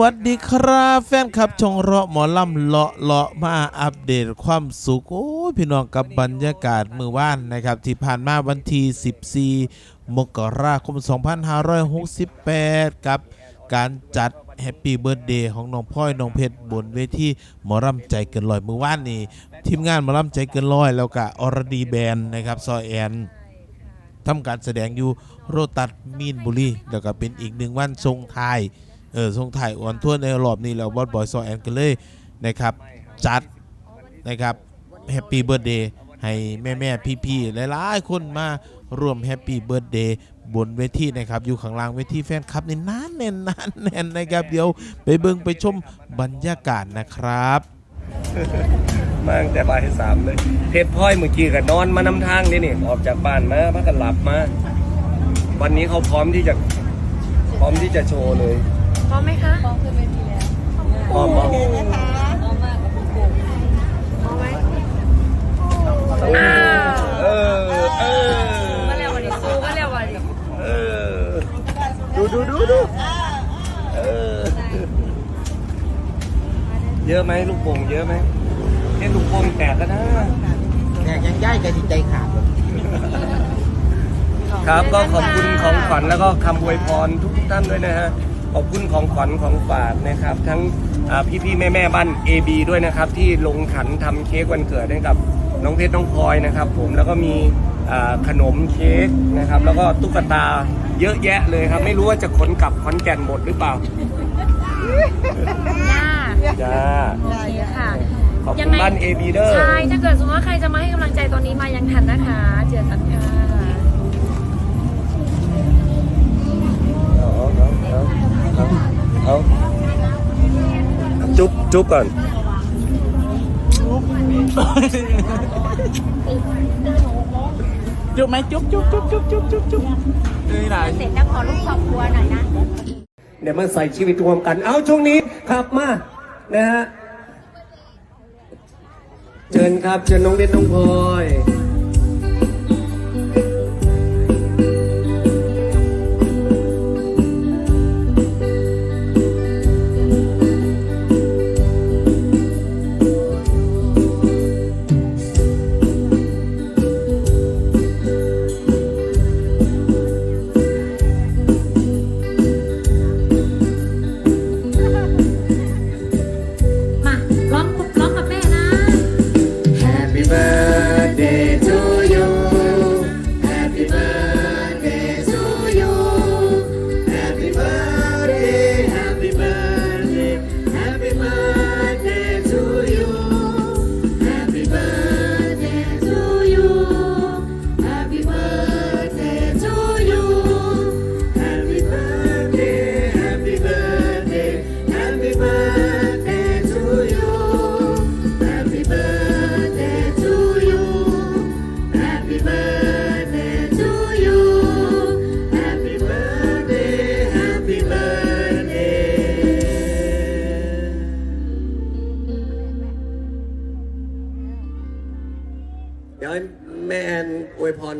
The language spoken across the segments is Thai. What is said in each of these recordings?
วัสดีครับแฟนคลับชงเราะหมอลำเลาะเลาะมาอัปเดตความสุขโอ้พี่น้องกับบรรยากาศมือว่านนะครับ ที่ผ่านมาวันที่14 มกราคม 2568 กับการจัดแฮปปี้เบิร์ดเดย์ของน้องพ่อยน้องเพชรบนเวทีหมอลำใจเกินร้อยมือว่านนี่ทีมงานหมอลำใจเกินร้อย แล้วก็อรดีแบนด์นะครับซอยแอนทำการแสดงอยู่โรตัสมีนบุรีแล้วก็เป็นอีกหนึ่งวันทรงไทย เออทรงไทายอ่อนทั่วในรอบนี้แล้วบอสบอยซอแอนก็เลยนะครับจัดนะครับแฮปปี้เบิร์ดเดย์ให้แม่แม่พี่พี่ๆหลายๆคนมาร่วมแฮปปี้เบิร์ดเดย์บนเวทีนะครับ อยู่ข้างล่างเวทีแฟนคลับนี่นานแน่นนานแน่นนะครับ เดี๋ยวไปเบิ่งไปชมบรรยากาศนะครับ มาตั้งแต่บ่ายสามเลยเพชรพลอยเมื่อกี้ก็นอนมานำทางนี่นี่ออกจากบ้านมาพักกันหลับมา วันนี้เขาพร้อมที่จะพร้อมที่จะโชว์เลย พร้อมไหมคะพร้อมขึ้นเวทีแล้วพร้อมพร้อมพร้อมมากกับคุณปู่พร้อมไหมเออเออมาแล้ววันนี้สู้มาแล้ววันนี้เออดูดูดูดูเออเยอะไหมลูกโป่งเยอะไหมเอ๊ะลูกโป่งแตกแล้วนะแต่ยังย้ายกันใจขาดครับก็ขอบคุณของขวัญแล้วก็คำอวยพรทุกท่านด้วยนะฮะ ขอบคุณของขวัญของฝากนะครับ ทั้งพี่าพี่ๆแม่แม่ๆบ้าน AB ด้วยนะครับ ที่ลงขันทำเค้กวันเกิดให้กับน้องเพชรน้องพลอยนะครับ ผมแล้วก็มีอ่าขนมเค้กนะครับ แล้วก็ตุ๊กตาเยอะแยะเลยครับ ไม่รู้ว่าจะขนกลับขอนแก่นหมดหรือเปล่าย่าจ้าโอเคค่ะขอบคุณบ้าน AB เด้อใช่ ถ้าเกิดสมมติว่าใครจะมาให้กำลังใจตอนนี้มายังทันนะคะ เจอกันค่ะ เอาจุ๊บจุ๊บก่อนจุ๊บไหมจุ๊บจุ๊บจุ๊บจุ๊บจุ๊บจุ๊บจุ๊บนี่ไหนเสร็จแล้วขอรูปครอบครัวหน่อยนะ เดี๋ยวมาใส่ชีวิตรวมกัน เอาช่วงนี้ขับมา นะฮะ เชิญครับ เชิญน้องเด็ดน้องพลอย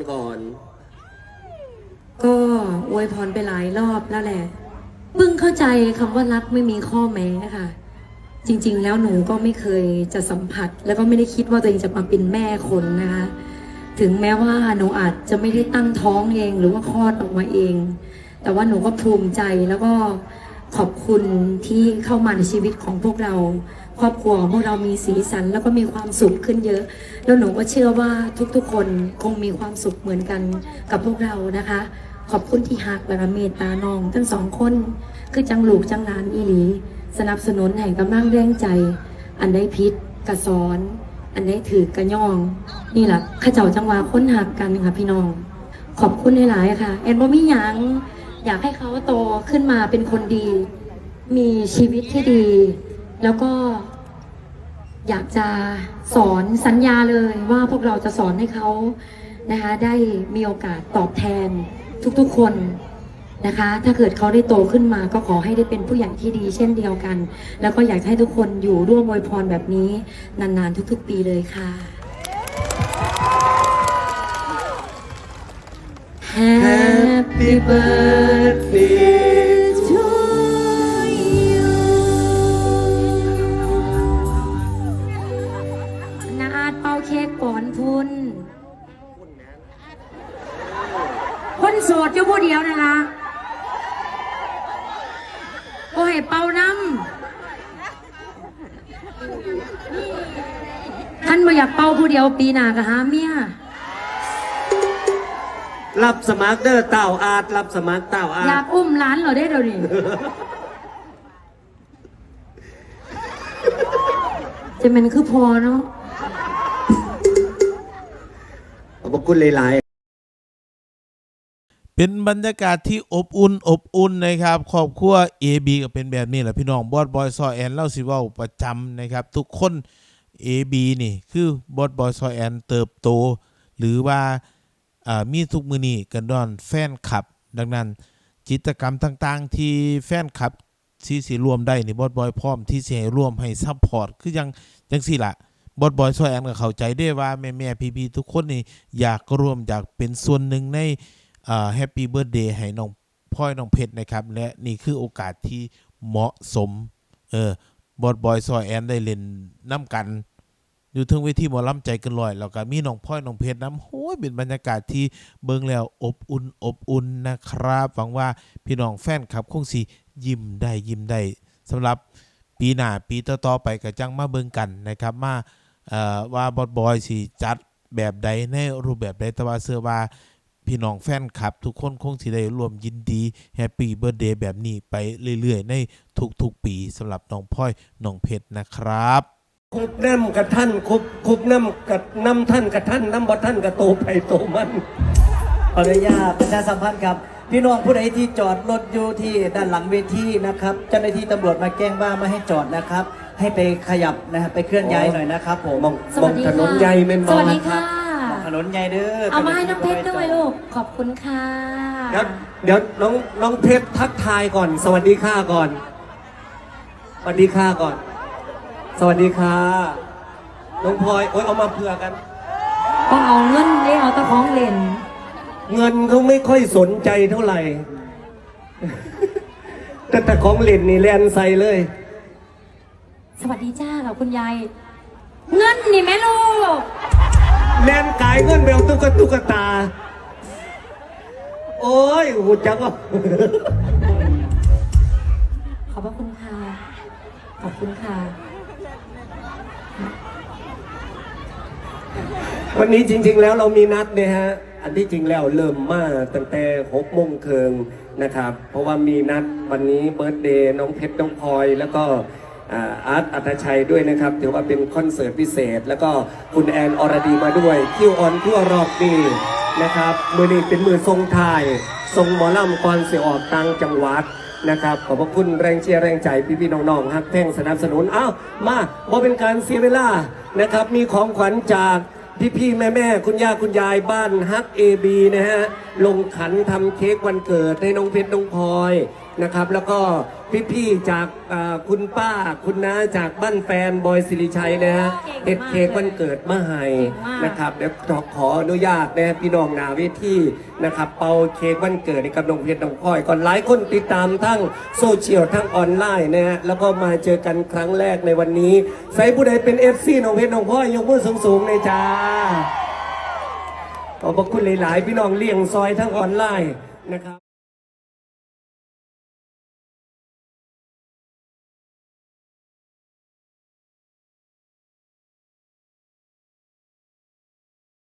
พร ก็อวยพรไปหลายรอบแล้วแหละเพิ่งเข้าใจคำว่ารักไม่มีข้อแม้ค่ะ จริง ๆ แล้วหนูก็ไม่เคยจะสัมผัส แล้วก็ไม่ได้คิดว่าตัวเองจะมาเป็นแม่คนนะคะ ถึงแม้ว่าหนูอาจจะไม่ได้ตั้งท้องเองหรือว่าคลอดออกมาเอง แต่ว่าหนูก็ภูมิใจแล้วก็ขอบคุณที่เข้ามาในชีวิตของพวกเรา ครอบครัวของพวกเรามีสีสันแล้วก็มีความสุขขึ้นเยอะ แล้วหนูก็เชื่อว่าทุกๆ คนคงมีความสุขเหมือนกันกับพวกเรานะคะ ขอบคุณที่หักและเมตตาน้อง ทั้งสองคนคือจังหลูกจังหลานอีหลี สนับสนุนให้กำลังแรงใจ อันได้พิษกระสอน อันได้ถือกระย่อง นี่แหละข้าเจ้าจังหวะค้นหักกันค่ะพี่น้อง ขอบคุณหลายๆค่ะแอนบ่มีหยังอยากให้เขาโตขึ้นมาเป็นคนดี มีชีวิตที่ดี แล้วก็อยากจะสอนสัญญาเลยว่าพวกเราจะสอนให้เขานะคะได้มีโอกาสตอบแทนทุกๆคนนะคะ ถ้าเกิดเขาได้โตขึ้นมาก็ขอให้ได้เป็นผู้ใหญ่ที่ดีเช่นเดียวกัน แล้วก็อยากให้ทุกคนอยู่ร่วมอวยพรแบบนี้นานๆ ทุกๆ ปีเลยค่ะ Happy birthday น้ำท่านมาอยากเป่าผู้เดียวปีหน้าก็หาเมียรับสมัครเด้อเต่าอาดรับสมัครเต่าอาอยาดกอุ้มร้านเหราได้เดี๋ยวนี้จะเป็นคือพอเนาะขอบคุณหลาย เป็นบรรยากาศที่อบอุ่นอบอุ่นนะครับครอบครัว AB ก็เป็นแบบนี้แหละพี่น้องบอสบอยซอแอนเล่าสิว่าประจำนะครับ ทุกคน AB นี่คือบอสบอยซอแอนเติบโต หรือว่ามีทุกมือนี้กันดอนแฟนคลับ ดังนั้นกิจกรรมต่างๆ ที่แฟนคลับที่สิรวมได้นี่บอสบอยพร้อมที่สิให้ร่วมให้ซัพพอร์ตคือยังจังสี่ละบอสบอยซอแอนก็เข้าใจได้ว่าแม่ๆพี่ๆทุกคนนี่อยากร่วมอยากเป็นส่วนหนึ่งใน แฮปปี้เบิร์ดเดย์ให้น้องพลอยน้องเพชรนะครับ และนี่คือโอกาสที่เหมาะสม เออบอดบอยซอยแอนได้เล่นน้ำกัน อยู่ถึงเวทีหมอลำใจกันลอย แล้วก็มีน้องพลอยน้องเพชรน้ำโอ้ยเป็นบรรยากาศที่เบิ่งแล้วอบอุ่นอบอุ่นนะครับหวังว่าพี่น้องแฟนคลับคงสิยิ้มได้ยิ้มได้สำหรับปีหน้าปีต่อๆไปก็จังมาเบิ่งกันนะครับมาเอ่อว่าบอดบอยสิจัดแบบใดในรูปแบบใดแต่ว่าเสื้อว่า พี่น้องแฟนคลับ ทุกคนคงสิได้ร่วมยินดีแฮปปี้เบิร์ดเดย์แบบนี้ไปเรื่อยๆ ในทุกๆปีสำหรับน้องพลอยน้องเพชรนะครับๆคุบน้ำกับท่านคุบคุบน้ำกับน้ำท่านกับท่านน้ำบ่ท่านกับโตไปโตมันขออนุญาตประชาสัมพันธ์ครับ พี่น้องผู้ใดที่จอดรถอยู่ที่ด้านหลังเวทีนะครับ เจ้าหน้าที่ตำรวจมาแจ้งว่าไม่ให้จอดนะครับ ให้ไปขยับนะครับไปเคลื่อนย้ายหน่อยนะครับผมมองสมวัอสงดีถนค่ะนใหญ่แม่นสบ่วัสดีค่ะ ถนนใหญ่เด้อเอามาให้น้องเพชรด้วยลูก ขอบคุณค่ะเดี๋ยวเดี๋ยวน้องน้องเพชรทักทายก่อน สวัสดีค่ะก่อน สวัสดีค่ะก่อน สวัสดีค่ะน้องพลอยโอ้ยเอามาเผื่อกัน ต้องเอาเงินได้เอาตะของเล่น เงินเขาไม่ค่อยสนใจเท่าไหร่ แต่แต่ของเล่นนี่แลนใส่เลย สวัสดีจ้าเราคุณยาย เงินนี่แม่ลูก แลนกายเงินแบวตุ๊กตุ๊กตา โอ้ยหูจักว่าขอบพระคุณค่ะ ขอบคุณค่ะ วันนี้จริง ๆ แล้วเรามีนัดเนี่ยฮะ อันที่จริงแล้วเริ่มมาตั้งแต่หกโมงเคิงนะครับ เพราะว่ามีนัดวันนี้เบิร์ตเดย์น้องเพชรน้องพลอยแล้วก็ อาร์ตอัตชัยด้วยนะครับถือว่าเป็นคอนเสิร์ตพิเศษ แล้วก็คุณแอนอรดีมาด้วยคิวออนทั่วรอบปีนะครับมือนี้เป็นมือทรงไทยทรงหมอลำก่อนเสียออกต่างจังหวัดนะครับขอบพระคุณแรงเชียร์แรงใจพี่ๆน้องๆฮักแท่งสนับสนุนอ้าวมาบ่เป็นการเสียเวลานะครับมีของขวัญจากพี่ๆแม่ๆคุณย่าคุณยายบ้านฮักเอบีนะฮะลงขันทำเค้กวันเกิดให้น้องเพชรน้องพลอย นะครับ แล้วก็พี่ๆจากอ่าคุณป้าคุณน้าจากบ้านแฟนบอยสิริชัยนะฮะเก่เอ็งดมากเค้กวันเกิดมาให้เก่งมากนะครับครับเดี๋ยวขอขออนุญาตนะพี่น้องหนาเวทีนะครับเป่าเค้กวันเกิดให้กับน้องเพชรน้องพลอยก่อนหลายคนติดตามทั้งโซเชียลทั้งออนไลน์นะฮะแล้วก็มาเจอกันครั้งแรกในวันนี้ใส่ผู้ใดเป็น FC น้องเพชรน้องพลอยยกมือสูงๆเลยจ้าขอบพระคุณหลาย ๆ พี่น้องเลี้ยงซอยทั้งออนไลน์นะครับ